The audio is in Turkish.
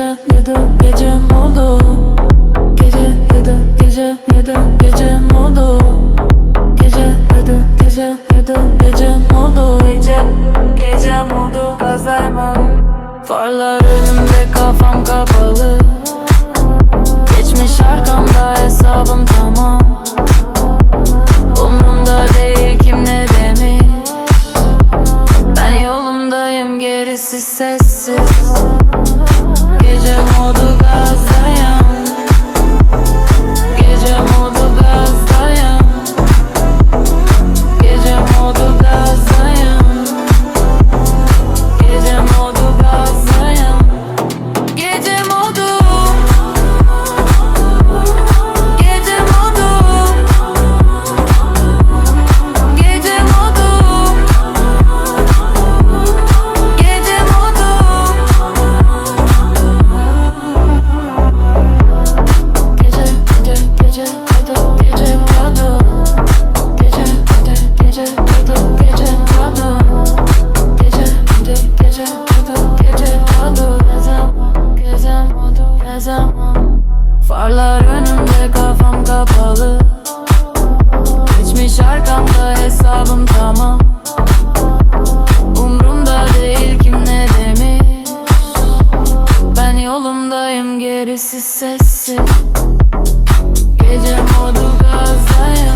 gece ya da gecem oldu. Gece ya da gece ya da gecem oldu. Gece ya da gece ya da gecem oldu. Gece gecem oldu Alzheimer Farlar önümde kafam kapalı. Geçmiş arkamda hesabım tamam. Umrumda değil kim ne demiş? Ben yolumdayım gerisi sessiz. Gece modu gazdayım zaman Farlar önümde kafam kapalı. Geçmiş arkamda hesabım tamam. Umrumda değil kim ne demiş? Ben yolumdayım gerisi sessiz. Gece modu gazdayım